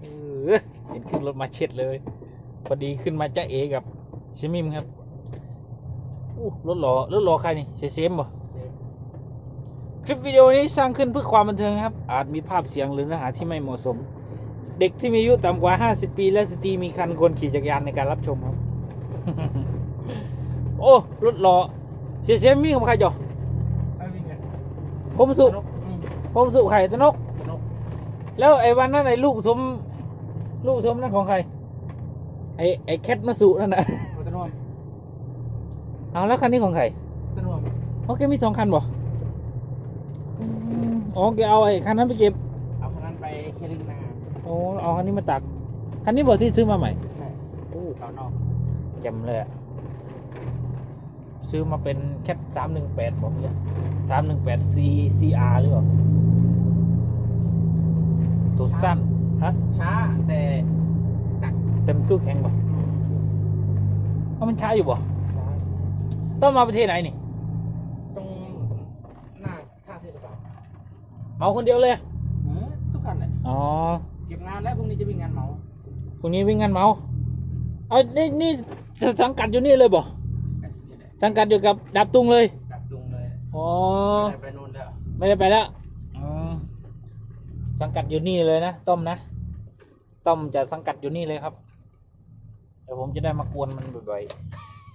เออเห็นขึ้นรถมาเช็ดเลย พอดีขึ้นมาจ้าเอกับชิมิมครับอู้รถหล่อรถหล่อใครนี่เซเซมบ่เซฟคลิปวิดีโอนี้สร้างขึ้นเพื่อความบันเทิงครับ อาจมีภาพเสียงหรือเนื้อหาที่ไม่เหมาะสม เด็กที่มีอายุต่ำกว่า 50 ปี และสตรีมีคันควรขี่จักรยานในการรับชมครับ โอ้รถหล่อเซเซมมีของใครจ่อไอ้วิ่งกันคมสุนกอืมคมสุไข่ตะนกนก แล้วไอ้วันนั้นไอ้ลูกสม ลูกสมนั่นของใคร ไอ้ไอ้แคทมาสุนั่นนะโอ้ตะนวมเอาแล้วคันนี้ของใครตะนวมอ๋อแกมีสองคันบ่อืมอ๋อแกเอาไอ้คันนั้นไปเก็บ เอาคนนั้นไปเคลิงนาโอ้เอาคันนี้มาตัก คันนี้บอกที่ซื้อมาใหม่ใช่โอ้เก่านอกแจ่มเลยอะซื้อมาเป็นแคทสามหนึ่งแปดบอกเนี่ยสามหนึ่งแปดซีซีอาร์หรือเปล่า ตัวสั้นฮะช้าแต่ตักเต็มสู้แข็งบ่อืมเพราะมันช้าอยู่บ่ช้าต้องมาประเทศไหนนี่ ตรงหน้าท่าเทศบาลเมาคนเดียวเลยอะเออทุกคันเลยอ๋อเก็บงานแล้วพรุ่งนี้จะวิ่งงานเหมาพรุ่งนี้วิ่งงานเมาเอานี่นี่สังกัดอยู่นี่เลยบ่ไอ้สิเนี่ยสังกัดอยู่กับดับตุงเลยดับตุงเลยอ๋อไม่ได้ไปนู่นแล้วไม่ได้ไปแล้วอืม สังกัดอยู่นี่เลยนะ ต้อมนะ ต้อมจะสังกัดอยู่นี่เลยครับ เดี๋ยวผมจะได้มากวนมันบ่อย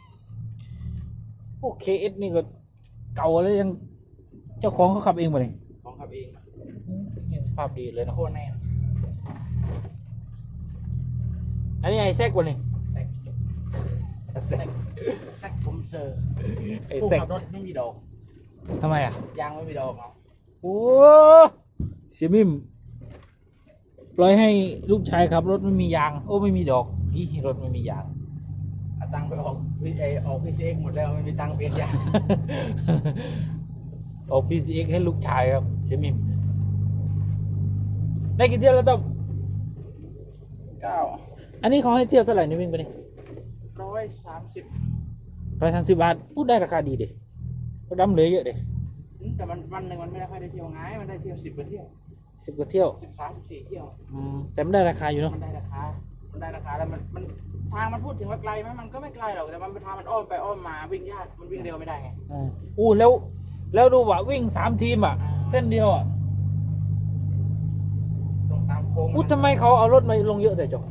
ๆพวกเคเอสนี่ก็เก่าแล้วยังเจ้าของเขาขับเองป่ะนี่ของขับเองอะอืมยังสภาพดีเลยนะโคแนนอันนี้ไอ้แซกป่ะนี่แซกแซแซกกแซกผมเซอร์ไอ้ผู้แซกขับรถไม่มีดอกทำไมอะยางไม่มีดอกเอาโอ้เสียมิม ปล่อยให้ลูกชายขับรถไม่มียาง โอ้ไม่มีดอกอีรถไม่มียางเอาตังค์ไปออกพีไอออกพีซีเอ็กหมดแล้วไม่มีตังค์เปลี่ยนยาง ออก PCX ให้ลูกชายครับ เสียมิมได้กี่เที่ยวแล้วต้อมเก้าอันนี้เขาให้เที่ยวเท่าไหร่นี่วิ่งไปนี่ร้อยสามสิบร้อยสามสิบบาทพูดได้ราคาดีเด็ก็ดำเหลือเยอะเด็แต่มันวันหนึ่งมันไม่ได้ค่อยได้เที่ยวไงมันได้เที่ยวสิบกว่าเที่ยว สิบกว่าเที่ยวสิบสามสิบสี่เที่ยวอืมแต่ไม่ได้ราคาอยู่เนาะ มันได้ราคามันได้ราคาแล้วมันมันทางมันพูดถึงว่าไกลไหมมันก็ไม่ไกลหรอกแต่มันเป็นทางมันอ้อมไปอ้อมมาวิ่งยากมันวิ่งเร็วไม่ได้ไงอืมอู้แล้ว แล้วดูว่าวิ่งสามทีมอะ อ่า เส้นเดียวอะตรงตามโค้งอู้ทำไมเขาเอารถมาลงเยอะแต่จบ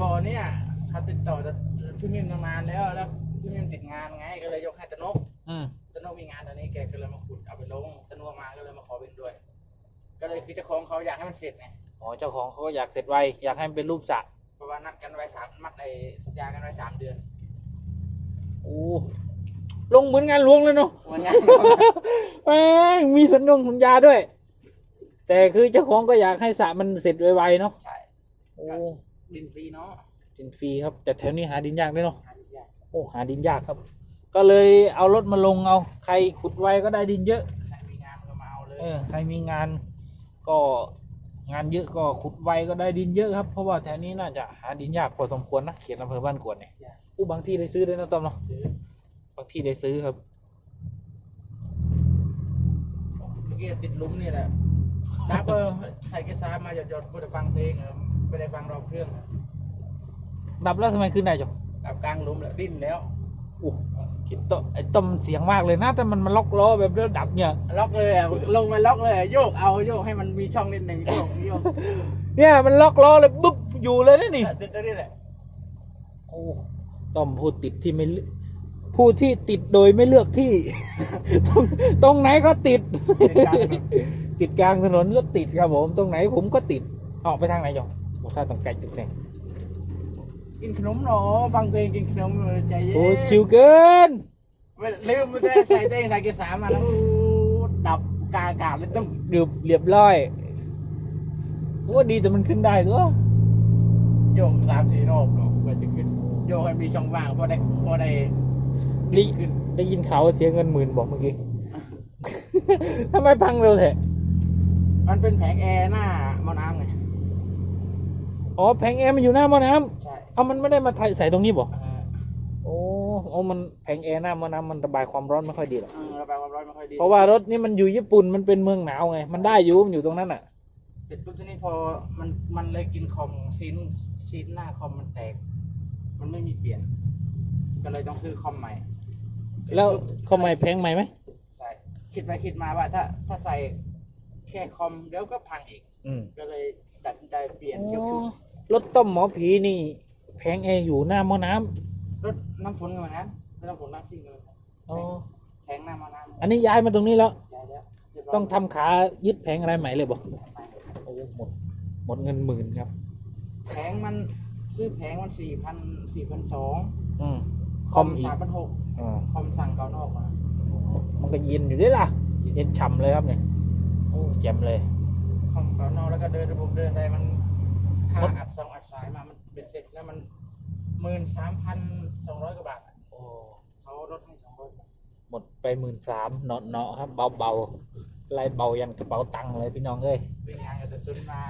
บ่อเนี่ยเขาติดต่อจะพี่มิมตั้งนานแล้วแล้วพี่มิมติดงานไงก็เลยยกให้ตะนกอืมตะนกมีงานตอนนี้แกก็เลยมาขุดเอาไปลงตะนกมาก็เลยมาขอวิ่งด้วย ก็เลยคือเจ้าของเขาอยากให้มันเสร็จไงอ๋อเจ้าของเขาก็อยากเสร็จไวอยากให้มันเป็นรูปสระเพราะว่านัดกันไว้สามมัดไอ้สัญญากันไว้สามเดือน โอ้ลงเหมือนงานหลวงเลยเนาะวันงานแม่งมีสัญญงสัญญาด้วย แต่คือเจ้าของก็อยากให้สระมันเสร็จไวๆเนาะใช่โอ้ดินฟรีเนาะดินฟรีครับ แต่แถวนี้หาดินยากด้วยเนาะหาดินยากโอ้หาดินยากครับ ก็เลยเอารถมาลงเอา ใครขุดไวก็ได้ดินเยอะ ใครมีงานก็มาเอาเลย เออใครมีงาน ก็งานเยอะก็ขุดไวก็ได้ดินเยอะครับ เพราะว่าแถวนี้น่าจะหาดินยากพอสมควรนะเขียนอำเภอบ้านกวดเนี่ยยากอู้บางที่ได้ซื้อด้วยนะต้อมเนาะซื้อบางที่ได้ซื้อครับเมื่อกี้ติดหลุมนี่แหละดับเออใส่เกียร์ซ้ายมาหยดๆกูจะฟังเพลงเออไม่ได้ฟังรอบเครื่องดับแล้วทำไมขึ้นได้จ๊ะดับกลางหลุมแล้วดิ้นแล้วอู้ คิดต้อไอ้ต้อมเสียงมากเลยนะแต่มันมันล็อกล้อแบบแล้วดับเนี่ย ล็อกเลยอะลงมาล็อกเลยอะโยกเอาโยกให้มันมีช่องนิดหนึ่งโยกโยกเนี่ยมันล็อกล้อเลยปุ๊บอยู่เลยนะนี่ ติดตรงนี้แหละโอ้ต้อมพูดติดที่ไม่เลือกผู้ที่ติดโดยไม่เลือกที่ ตรงตรงไหนก็ติด ติดกลางถนนก็ติดครับผม ตรงไหนผมก็ติดออกไปทางไหนจ๊ะโอ้ถ้าต้องไกลจุดไหน กินขนมหนอฟังเพลงกินขนมเลยใจเย็นโอ้ชิวเกินไม่ลืมไม่ได้ใส่เต้ใส่เกียร์สามมาแล้วอู้ดับกลางอากาศเลยตึ้มเรียบเรียบร้อยว่าดีแต่มันขึ้นได้ตัวโยกสามสี่รอบเนาะกว่าจะขึ้น โยกให้มีช่องว่างพอได้พอได้ได้ได้ยินข่าวว่าเสียเงินหมื่นบอกเมื่อกี้ทำไมพังเร็วแท้มันเป็นแผงแอร์หน้าหมอน้ำไงอ๋อแผงแอร์มันอยู่หน้าหม้อน้ำใช่ เอามันไม่ได้มาใส่ตรงนี้บอกเออโอ้โอ้มันแผงแอร์หน้าหม้อน้ำมันระบายความร้อนไม่ค่อยดีหรอกเออระบายความร้อนไม่ค่อยดีเพราะว่ารถนี่มันอยู่ญี่ปุ่นมันเป็นเมืองหนาวไง มันได้อยู่มันอยู่ตรงนั้นอะ เสร็จปุ๊บทีนี้พอมันมันเลยกินคอมซีนซีนหน้าคอมมันแตก มันไม่มีเปลี่ยน ก็เลยต้องซื้อคอมใหม่แล้วคอมใหม่แพงใหม่ไหมใส่คิดไปคิดมาว่า ถ้าถ้าใส่แค่คอมเดี๋ยวก็พังอีก อืมก็เลยตัดสินใจเปลี่ยนยกชุด รถต้มหมอผีนี่ แพงเออยู่หน้าหม้อน้ำรถน้ำฝนก็เหมือนกันรถน้ำฝนน้ำซิ่งก็เหมือนกันอ๋อแพงหน้ามาน้ำอันนี้ย้ายมาตรงนี้แล้วใช่แล้วเรียบร้ยต้องทำขายึดแผงอะไรใหม่เลยบอกไม่โอ้หมดหมดเงินหมื่นครับ แผงมันซื้อแผงมันสี่พันสี่พันสองอืมคคออมมอีกสามพันหกอ่าคอมสั่งเกานอกมามันก็เย็นอยู่ด้วยล่ะเย็นฉ่ำเลยครับเนี่ยโอ้แจ่มเลย คอมเกานอกแล้วก็เดินระบบเดินอะไรมันค่าหมดอัดซองอัดสายมามัน เป็นเสร็จแล้วมันหมื่นสามพันสองร้อยกว่าบาทอะโอ้เขาลดให้สองร้อยบาทหมดไปหมื่นสามเนาะเนาะครับเบาเบาๆไล่เบายันกระเป๋าตังค์เลยพี่น้องเอ้ยวิ่งงานกับแต่ซุนมา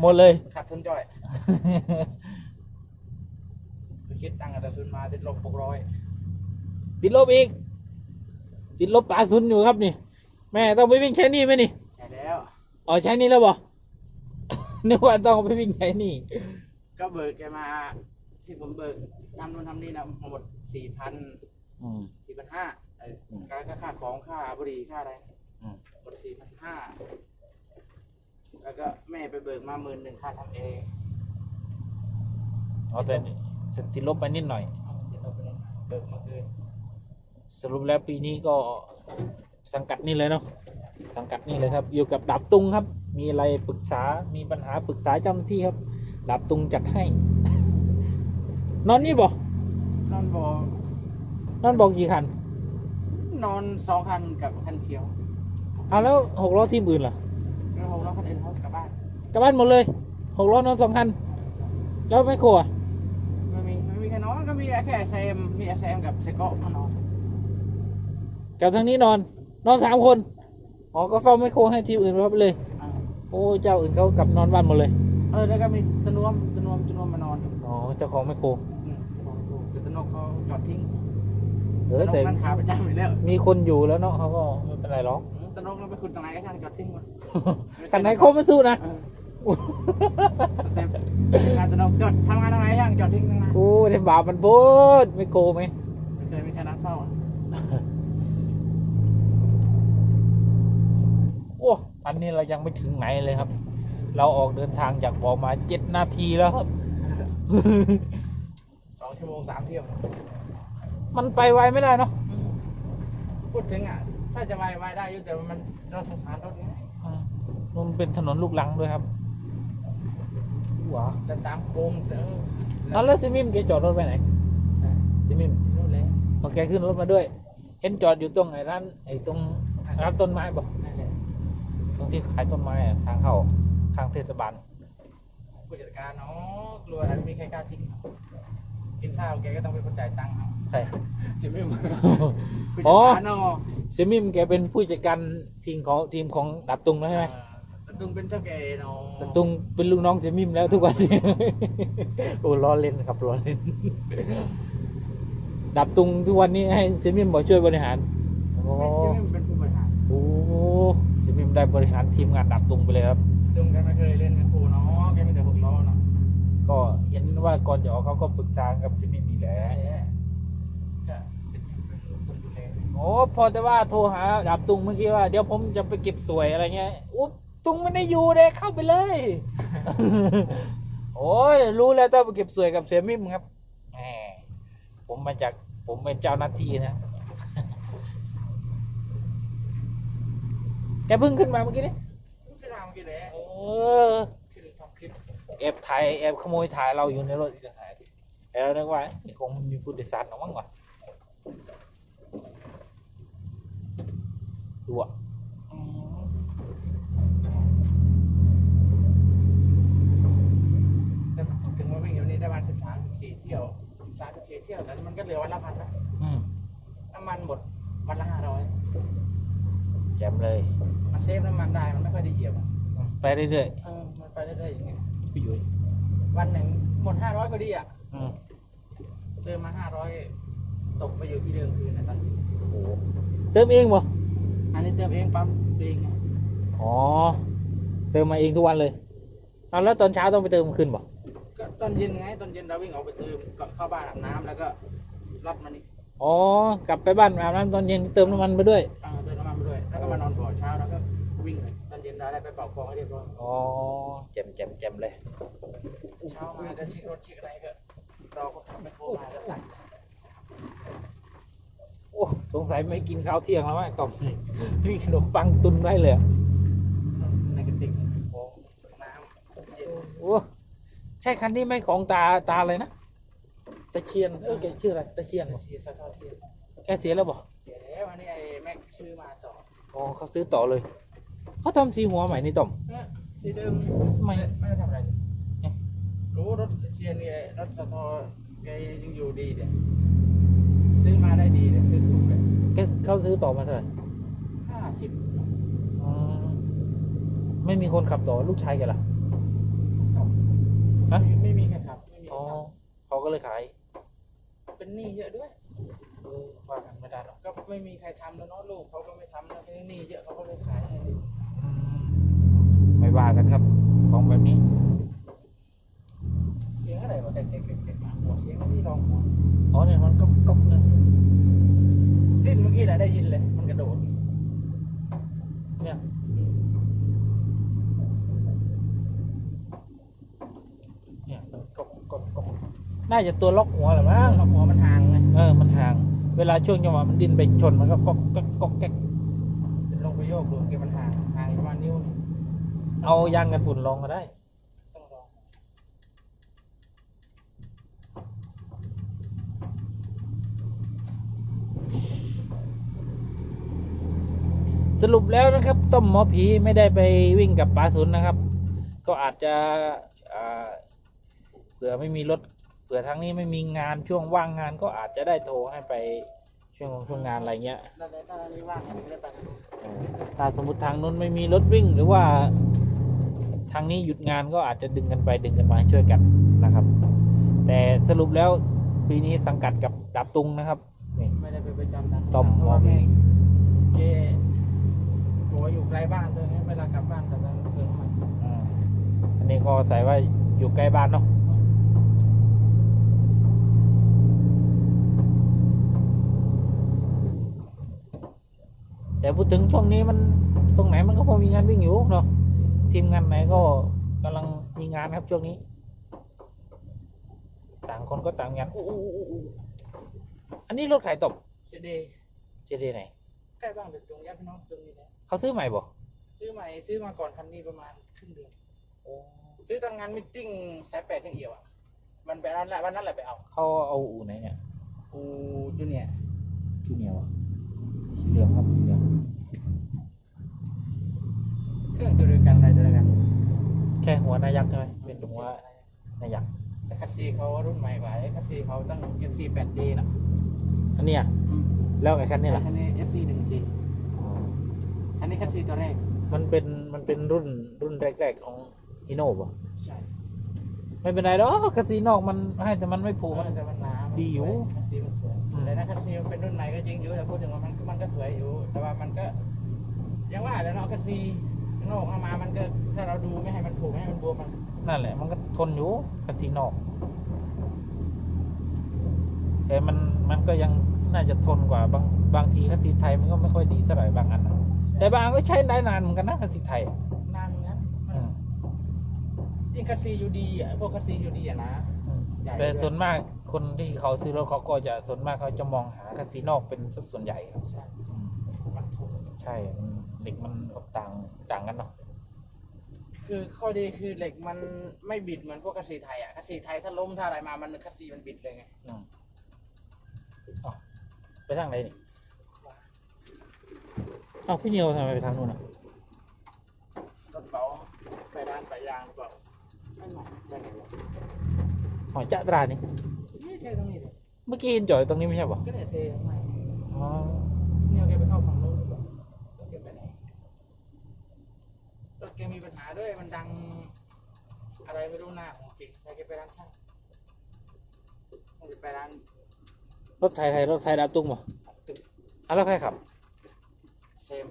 หมดเลยขาดทุนจ่อยไปคิดตังค์กับแต่ซุนมาติดลบหกร้อยติดลบอีก ติดลบปลาซุนอยู่ครับนี่ แม่ต้องไปวิ่งใช้หนี่ไหมนี่ใช่แล้วอ๋อใช้หนี่แล้วบอนึกว่าต้องไปวิ่งใช้หนี่ ก็เบิกแกมาที่ผมเบิกทำนู่นทำนี่นะหมดสี่พันอืม สี่พันห้าเอออืมแล้วก็ค่าของค่าบุหรี่ค่าอะไรอืม หมดสี่พันห้าแล้วก็แม่ไปเบิกมาหมื่นหนึ่งค่าทำเองอ๋อแต่แต่ติดลบไปนิดหน่อย เอาเดี๋ยวเราไปเล่นเบิกมาเกินสรุปแล้วปีนี้ก็สังกัดนี่เลยเนาะสังกัดนี่เลยครับ อยู่กับดาบตุงครับ มีอะไรปรึกษามีปัญหาปรึกษาเจ้าหน้าที่ครับ ดาบตุงจัดให้ นอนนี่บอกนอนบอนอนบอกกี่คัน นอนสองคันกับคันเขียวเอาแล้วหกล้อทีมอื่นล่ะแล้วผมแล้วคันอื่นเขากลับบ้านกลับบ้านหมดเลยหกล้อนอนสองคัน แล้วไม่ครัวไม่มีไม่มีใครนอนก็มีแค่แซมมีแซมกับเซโก้มานอนกับทางนี้นอน นอนสามคนอ๋อก็เฝ้าไม่โครให้ทีมอื่นรับไปเลยอ่าโอ้เจ้าอื่นเขากลับนอนบ้านหมดเลย เออแล้วก็มีตะน วมตะนวมตะนวมมานอนอ๋อเจ้าของไม่โครอืมแต่ตะนกเขาจอดทิ้งเอตะอนกแต่นั่นขาประจำไปแล้วมีคนอยู่แล้วเนาะเขาก็ไม่เป็นไรหรอกอืมตะนกเราไปขุดตรงไหนก็ช่างจอดทิ้งมาคันไหนเขาไม่สู้นะ เออสเต็ปงานตะนกจอดทำงานตรงไหนช่างจอดทิ้งตรงนั้นโอ้เทบาปมันโพูดไม่โกไหมไม่เคยมีใครนั่งเฝ้าอะโอ้อันนี้เรายังไม่ถึงไหนเลยครับ เราออกเดินทางจากบอมาเจ็ดนาทีแล้วครับ สองชั่วโมงสามเที่ยว มันไปไวไม่ได้เนาะอืมพูดถึงอะ ถ้าจะไปไปได้อยู่แต่ว่ามันเราสงสารรถไงอืมมันเป็นถนนลูกลังด้วยครับว้าแต่ตามโค้งแต่เออเอาแล้วซิมิมแกจอดรถไปไหนซิมิมนู่นเลยพอแกขึ้นรถมาด้วย เห็นจอดอยู่ตรงไหนร้านไอ้ตรงร้านต้นไม้บอกนั่นแหละตรงที่ขายต้นไม้อะทางเข้า ข้างเทศบาลผู้จัดการเนาะกลัวอะไรไม่มีใครกล้าทิ้งกินข้าวแกก็ต้องเป็นคนจ่ายตังค์เอาใช่สิไม่มาผู้อ๋จัอดการเนาะซิมิมแกเป็นผู้จัดการทีมของทีมของดับตุงแล้วใช่ไหมเออตะตุงเป็นเจ้าแก่เนาะดับตุงเป็นลูกน้องซิมิมแล้วทุกวันนี้ โอ้ล้อเล่นครับล้อเล่น ดับตุงทุกวันนี้ให้ซิมิมบอกช่วยบริหารโอ้ไม่ใช่ไม่เป็นผู้บริหารโหซิมิมได้บริหารทีมงานดับตุงไปเลยครับ ตุงแกไม่เคยเล่นกับครูเนาะแกมีแต่หกล้อเนาะก็เห็นว่าก่อนจะออกเขาก็ปรึกษากับซิมิมนี่แหละแย่ก็เป็นเป็นคนดูแลโอ้พอแต่ว่าโทรหาดับตุงเมื่อกี้ว่าเดี๋ยวผมจะไปเก็บสวยอะไรเงี้ยอุ๊บตุงไม่ได้อยู่เลยเข้าไปเลย โอ้ยรู้แล้วต้องไปเก็บสวยกับเสียมิมครับแหมผมมาจากผมเป็นเจ้าหน้าที่นะแกเพิ่งขึ้นมาเมื่อกี้นี่ขึ้นมาเมื่อกี้แหละเอ อขึ้นท็อปคลิปแอบถ่ายแอบขโมยถ่ายเราอยู่ในรถอีกต่างหากแล้วนึกว่านี่คงมีผู้โดยสารหรอมั้งวะดูอะอืมแต่ถึงมาวิ่งอยู่นี่ได้วันสิบสามสิบสี่เที่ยวสามสิบสี่เที่ยวแต่มันก็เหลือวันละพันนะอืมน้ำมันหมดวันละห้าร้อยแจ่มเลย มันเซฟน้ำมันได้มันไม่ค่อยได้เหยียบอะอืม ไปเรื่อยเออมันไปเรื่อยๆอย่างเงี้ยๆพี่ยุ้ยวันหนึ่งหมดห้าร้อยพอดีอะอืมเติมมาห้าร้อยตกไปอยู่ที่เดิมคืนนะตอนนี้โอ้โหเติมเองบ่อันนี้เติมเองปั๊มตัวเองไงอ๋อ เติมมาเองทุกวันเลยเอาแล้วตอนเช้าต้องไปเติมคืนบ่ก็ตอนเย็นไงตอนเย็นเราวิ่งออกไปเติมก็เข้าบ้านอาบน้ำแล้วก็รัดมานี่อ๋อกลับไปบ้านอาบน้ำตอนเย็นเติมน้ำมันไปด้วยเอาเติมน้ำมันไปด้วยแล้วก็มานอนบ่อเช้าแล้วก็วิ่งเลยตอ นเย็นเราได้ไปเป่ากองให้เรียบร้อยอ๋อแจ่มแจ่มแจ่มเลย เช้ามาก็เช็ครถเช็คอะไรก็รอคนขับไมคโครมาแล้วตักโอ้สงสัยไม่กินข้าวเที่ยงแล้วมั้งต่อมมีขนมปังตุนไว้เลยอะในกระติกของน้ำเย็นโอ้ใช่คันนี้ไหม่ของตาตาเลยนะตะเชียนเออแกชื่ออะไรตะเชียนจะเหรอเสียสะท้อนเสียแกเสียแล้วบ่เสียแล้วอันนี้ไอ้แม็กซื้อมาจอดอ๋อเขาซื้อต่อเลย เขาทำสีหัวใหม่นี่ต่อมเนี่ยสีเดิมทำไมไม่ได้ทำอะไรเลยเอ๊ะรู้รถเชียร์นี่รถสะท้อนแกยังอยู่ดีเนี่ยซื้อมาได้ดีเนี่ยซื้อถูกเลยแกเขาซื้อต่อมาเท่าไหร่ห้าสิบอ๋อไม่มีคนขับต่อลูกชายแกล่ะฮะไม่ไม่มีใครขับไม่มีใครอ๋อขับเขาก็เลยขาย เป็นหนี้เยอะด้วยเออว่ากันไม่ได้หรอกก็ไม่มีใครทำแล้วเนาะลูกเขาก็ไม่ทำแล้วทีนี้หนี้เยอะเขาก็เลยขายให้อืมไม่ ว่ากันครับ ของแบบนี้ เสียงอะไรวะเด็กเด็กเด็กเด็กหัวเสียงที่รองหัวอ๋อเนี่ยมันก็ก็นะดิ้นเมื่อกี้แหละได้ยินเลย มันกระโดด เนี่ยเนี่ยก็ก็ก็น่าจะตัวล็อกหัวแหรือมั้งแล้วหัวมันห่างไงเออมันห่าง เวลาช่วงจังหวะมันดิ้นไปชนมันก็ก็ก็ก็แก๊ก เอายางกันฝุ่นลองก็ได้ ต้องลองสรุปแล้วนะครับ ต้มหมอผีไม่ได้ไปวิ่งกับปลาสุนนะครับ ก็อาจจะอ่าเผื่อไม่มีรถเผื่อทางนี้ไม่มีงานช่วงว่างงานก็อาจจะได้โทรให้ไปช่วงช่วงงานอะไรเงี้ยแล้วแต่ถ้าอันนี้ว่างมันก็ได้ไปทางนู้นถ้าสมมติทางนู้นไม่มีรถวิ่งหรือว่า ทางนี้หยุดงานก็อาจจะดึงกันไปดึงกันมาช่วยกันนะครับ แต่สรุปแล้วปีนี้สังกัดกับดาบตุงนะครับนี่ไม่ได้ไปประจำทางต้มเพราะว่าหัวแม่เจบอกว่าอยู่ไกลบ้านด้วยไงเวลากลับบ้านกลับบ้านเติมน้ำมันอ่าอันนี้ก็ใส่ว่าอยู่ใกล้บ้านเนาะแต่พูดถึงช่วงนี้มันตรงไหนมันก็พอมีงานวิ่งอยู่เนาะ ทีมงานไหนก็กำลังมีงานครับช่วงนี้ ต่างคนก็ต่างงานอู้อู้อู้อู้อันนี้รถขายตบเสยเดเจดีไหน ใกล้บ้านเด็กตรงญาติพี่น้องตรงนี้แหละเขาซื้อใหม่บ่ซื้อใหม่ซื้อมาก่อนคันนี้ประมาณครึ่งเดือนซื้อตอนงานมิทติ้งสายแปดเชียงเอี่ยวอะวันไปนั้นแหละวันนั้นแหละไปเอาเขาเอาอู่ไหนเนี่ยอูจูเนียร์จูเนียร์วะสีเหลืองครับสีเหลือง เครื่องตัวเดียวกันอะไรตัวเดียวกันแค่หัวหนายักษ์ใช่ไหมเป็นหัวหนายักษ์แต่คัตซีเขารุ่นใหม่กว่าไอ้คัตซีเขาตั้ง FC 8G น่ะอันเนี้ยแล้วไอ้คันนี้ล่ะคันนี้ FC 1G คันนี้คัตซีตัวแรก มันเป็นมันเป็นรุ่นรุ่นแรกๆของฮีโน่ป่ะใช่ไม่เป็นไรหรอกคาซีนอกมันให้แต่มันไม่ผูกเอมันอแต่มันหนามันดีอยู่คัตซีมันสวย อืม แต่นะคัตซีมันเป็นรุ่นใหม่ก็จริงอยู่แต่พูดถึงว่ามันมันก็สวยอยู่ แต่ว่ามันก็ยังว่าแล้วเนาะคัตซี นอกเอามามันก็ถ้าเราดูไม่ให้มันผูกไม่ให้มันบวมมันนั่นแหละ มันก็ทนอยู่คาซีนอก แต่มันมันก็ยังน่าจะทนกว่าบางบางทีคาซีไทยมันก็ไม่ค่อยดีเท่าไหร่บางอันนะแต่บางอันก็ใช้ได้นานเหมือนกันนะคาซีไทยอะนานงั้นมันอืมยิ่งคัตซีอยู่ดีอะพวกคัตซีอยู่ดีอะนะ อืมใหญ่แต่ด้วยส่วนมากคนที่เขาซื้อรถเขาก็จะส่วนมากเขาจะมองหาคาซีนอกเป็นส่วนใหญ่ครับ ใช่อืมมันถูก ใช่มันเหล็กมันต่างต่างกันเนาะคือข้อดีคือเหล็กมันไม่บิดเหมือนพวกคัตซีไทยอะคัตซีไทยถ้าล้มถ้าอะไรมามันคัตซีมันบิดเลยไงอืมเอ้าไปทางไหนนี่เอ้าพี่เนียวทำไมไปทางนู้นอะรถเบาไปร้านไปยางเบาไม่หมไปไหนวะหอยจะตรานี่นี่เทตรงนี้เลยเมื่อกี้เห็นจอดอยู่ตรงนี้ไม่ใช่ปะก็เนี่ยเทไม่อ๋อ อะไรไม่รู้หน้าของจริงใช่แกไปร้านช่างมันจะไปร้านรถไทยใครรถไทยดับตุ้งปะอะแล้วใครขับเซม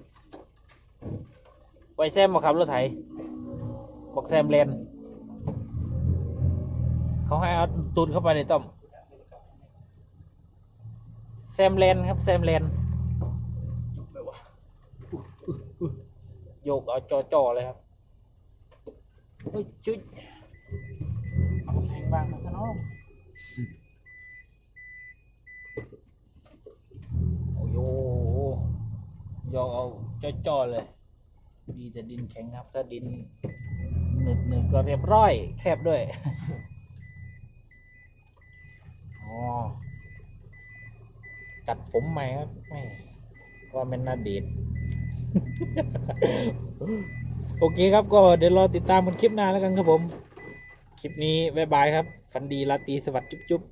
ไวแซมมาขับรถไทยบอกแซมเลนเขาให้เอาตุนเข้าไปในต้อมแซมเลนครับแซมเลนโยกเอาจอๆเลยครับเฮ้ยจุ๊ย เอากำแพง บางมาซะเนาะโอ้โหโยกเอาจอๆเลย ดีแต่ดินแข็งครับ ถ้าดินหนึบหนึบก็เรียบร้อย แคบด้วยอ๋อตัดผมใหม่ครับไม่ว่าเป็นนาเดชโอเคครับก็เดี๋ยวรอติดตามกันคลิปหน้าแล้วกันครับผม คลิปนี้บ๊ายบายครับ ฝันดีราตรีสวัสดิ์จุ๊บ